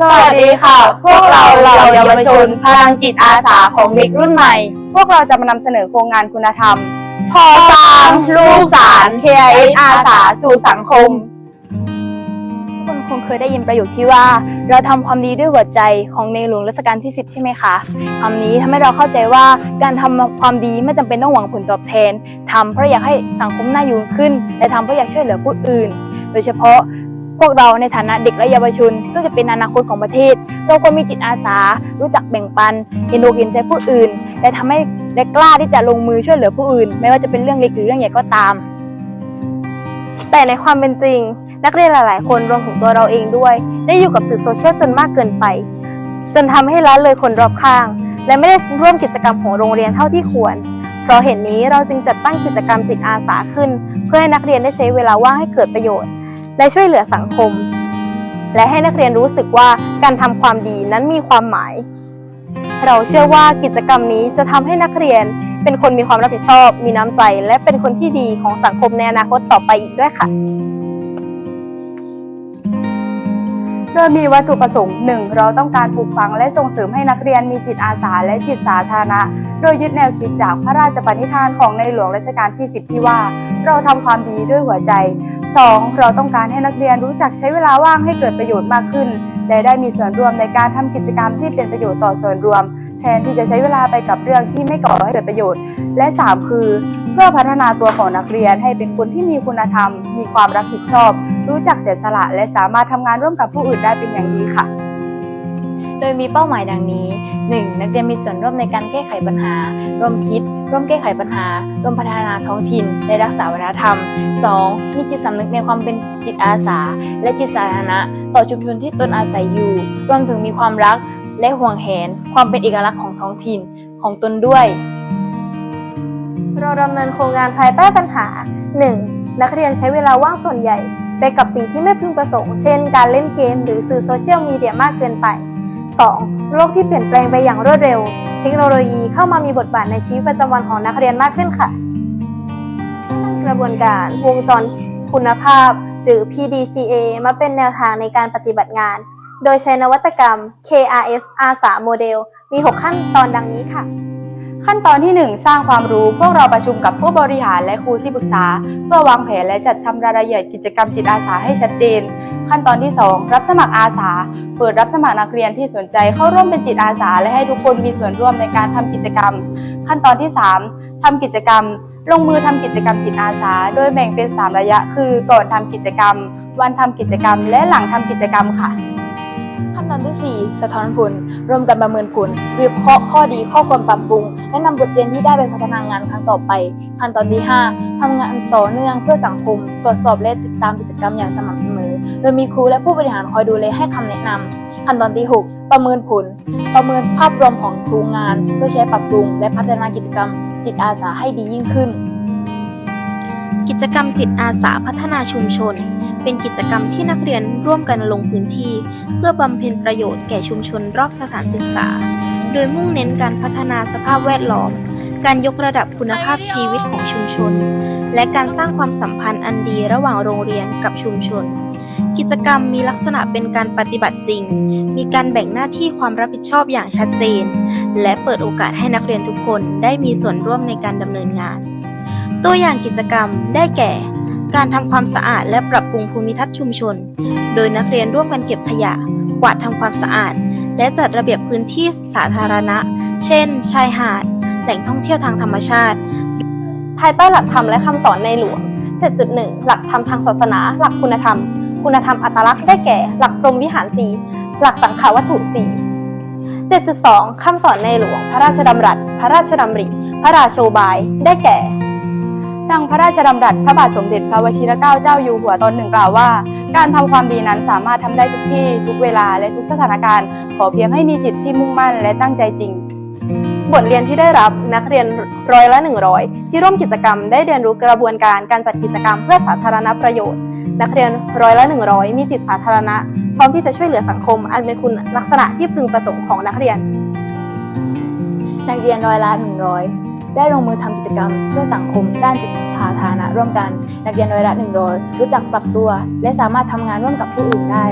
สวัสดีค่ะ พวกเราเราเยาวชนพลังจิตอาสาของเด็กรุ่นใหม่ พวกเราจะมานำเสนอโครงงานคุณธรรม พอสางลูกสาร KIS อาสาสู่สังคมทุกคนคงเคยได้ยินประโยคที่ว่า เราทำความดีด้วยหัวใจของในหลวงรัชกาลที่ 10 ใช่ไหมคะคำนี้ทำให้เราเข้าใจว่าการทำความดีไม่จำเป็นต้องหวังผลตอบแทนทำเพราะอยากให้สังคมน่าอยู่ขึ้น และทำเพราะอยากช่วยเหลือผู้อื่น โดยเฉพาะ พวกเราในฐานะเด็กและเยาวชน ซึ่งจะเป็นอนาคตของประเทศ เราควรมีจิตอาสา รู้จักแบ่งปัน เห็นอกเห็นใจผู้อื่น และทำให้และกล้าที่จะลงมือช่วยเหลือผู้อื่น ไม่ว่าจะเป็นเรื่องเล็กหรือเรื่องใหญ่ก็ตาม แต่ในความเป็นจริง นักเรียนหลาย ๆ คนรวมถึงตัวเราเองด้วย ได้อยู่กับสื่อโซเชียลจนมากเกินไป จนทำให้ละเลยคนรอบข้าง และไม่ได้ร่วมกิจกรรมของโรงเรียนเท่าที่ควรเพราะเหตุนนี้เราจึงจัดตั้งกิจกรรมจิตอาสาขึ้น เพื่อให้นักเรียนได้ใช้เวลาว่างให้เกิดประโยชน์ และช่วยเหลือสังคม และให้นักเรียนรู้สึกว่าการทำความดีนั้นมีความหมาย เราเชื่อว่ากิจกรรมนี้จะทำให้นักเรียนเป็นคนมีความรับผิดชอบ มีน้ำใจ และเป็นคนที่ดีของสังคมในอนาคตต่อไปอีกด้วยค่ะ โดยมีวัตถุประสงค์หนึ่งเราต้องการปลูกฝังและส่งเสริมให้นักเรียนมีจิตอาสาและจิตสาธารณะ โดยยึดแนวคิดจากพระราชปณิธานของในหลวงรัชกาลที่ 10 ที่ว่า เราทำความดีด้วยหัวใจ 2. เราต้องการให้นักเรียนรู้จักใช้เวลาว่างให้เกิดประโยชน์มากขึ้น และได้มีส่วนร่วมในการทำกิจกรรมที่เป็นประโยชน์ต่อส่วนรวม แทนที่จะใช้เวลาไปกับเรื่องที่ไม่ก่อให้เกิดประโยชน์ และ 3 คือ เพื่อพัฒนาตัวของนักเรียนให้เป็นคนที่มีคุณธรรม มีความรับผิดชอบ รู้จักเสียสละ และสามารถทำงานร่วมกับผู้อื่นได้เป็นอย่างดีค่ะ โดยมีเป้าหมายดังนี้ 1. นักเรียนมีส่วนร่วมในการแก้ไขปัญหา ร่วมคิด ร่วมแก้ไขปัญหา ร่วมพัฒนาท้องถิ่นและรักษาวัฒนธรรม 2. มีจิตสำนึกในความเป็นจิตอาสา และจิตสาธารณะ ต่อชุมชนที่ตนอาศัยอยู่ รวมถึงมีความรักและห่วงแหน ความเป็นเอกลักษณ์ของท้องถิ่นของตนด้วย เราดำเนินโครงงานภายใต้ปัญหา 1. นักเรียนใช้เวลาว่างส่วนใหญ่ ไปกับสิ่งที่ไม่พึงประสงค์ เช่น การเล่นเกม หรือสื่อโซเชียลมีเดียมากเกินไป 2. โลกที่เปลี่ยนแปลงไปอย่างรวดเร็ว เทคโนโลยีเข้ามามีบทบาทในชีวิตประจำวันของนักเรียนมากขึ้นค่ะ กระบวนการวงจรคุณภาพ หรือ PDCA มาเป็นแนวทางในการปฏิบัติงาน โดยใช้นวัตกรรม KRS อาสาโมเดล มี 6 ขั้นตอนดังนี้ค่ะ ขั้นตอนที่ 1 สร้างความรู้ พวกเราประชุมกับผู้บริหารและครูที่ปรึกษา เพื่อวางแผนและจัดทำรายละเอียดกิจกรรมจิตอาสาให้ชัดเจน ขั้นตอนที่ 2 รับสมัครอาสา เปิดรับสมัครนักเรียนที่สนใจเข้าร่วมเป็นจิตอาสา และให้ทุกคนมีส่วนร่วมในการทำกิจกรรม ขั้นตอนที่ 3ทำกิจกรรม ลงมือทำกิจกรรมจิตอาสา โดยแบ่งเป็น 3 ระยะ คือก่อนทำกิจกรรม วันทำกิจกรรม และหลังทำกิจกรรมค่ะขั้นตอนที่ 4 สะท้อนผลร่วมกันประเมินผล วิเคราะห์ข้อดีข้อควรปรับปรุง และนำบทเรียนที่ได้ไปพัฒนางานครั้งต่อไป ขั้นตอนที่ 5 ทำงานต่อเนื่องเพื่อสังคม ตรวจสอบและติดตามกิจกรรมอย่างสม่ำเสมอ โดยมีครูและผู้บริหารคอยดูแลให้คำแนะนำขั้นตอนที่ 6 ประเมินผล ประเมินภาพรวมของทุกงาน เพื่อใช้ปรับปรุง และพัฒนากิจกรรม จิตอาสาให้ดียิ่งขึ้น กิจกรรมจิตอาสาพัฒนาชุมชน เป็นกิจกรรมที่นักเรียนร่วมกันลงพื้นที่ เพื่อบำเพ็ญประโยชน์แก่ชุมชนรอบสถานศึกษา โดยมุ่งเน้นการพัฒนาสภาพแวดล้อม การยกระดับคุณภาพชีวิตของชุมชน และการสร้างความสัมพันธ์อันดีระหว่างโรงเรียนกับชุมชน กิจกรรมมีลักษณะเป็นการปฏิบัติจริง มีการแบ่งหน้าที่ความรับผิดชอบอย่างชัดเจน และเปิดโอกาสให้นักเรียนทุกคนได้มีส่วนร่วมในการดำเนินงาน ตัวอย่างกิจกรรมได้แก่ การทำความสะอาดและปรับปรุงภูมิทัศน์ชุมชน โดยนักเรียนร่วมกันเก็บขยะ กวาดทำความสะอาด และจัดระเบียบพื้นที่สาธารณะ เช่น ชายหาด แหล่งท่องเที่ยวทางธรรมชาติ ภายใต้หลักธรรมและคำสอนในหลวง7.1 หลักธรรมทางศาสนา หลักคุณธรรม คุณธรรมอัตลักษณ์ได้แก่ หลักพรหมวิหารสีหลักสังขาวัตถุสี7.2 คำสอนในหลวง พระราชดำรัส พระราชดำริ พระราโชบาย ได้แก่ ดังพระราชดำรัส พระบาทสมเด็จพระวชิรเกล้าเจ้าอยู่หัวตอนหนึ่งกล่าวว่า การทำความดีนั้นสามารถทำได้ทุกที่ ทุกเวลา และทุกสถานการณ์ ขอเพียงให้มีจิตที่มุ่งมั่นและตั้งใจจริง บทเรียนที่ได้รับนักเรียนร้อยละ100ที่ร่วมกิจกรรมได้เรียนรู้กระบวนการการจัดกิจกรรมเพื่อสาธารณประโยชน์ นักเรียนร้อยละ100มีจิตสาธารณะ พร้อมที่จะช่วยเหลือสังคม อันเป็นคุณลักษณะที่พึงประสงค์ของนักเรียน นักเรียนร้อยละ100ได้ลงมือทำกิจกรรม เพื่อสังคม ด้านจิตสาธารณะร่วมกัน นักเรียนร้อยละ100รู้จักปรับตัว และสามารถทำงานร่วมกับผู้อื่นได้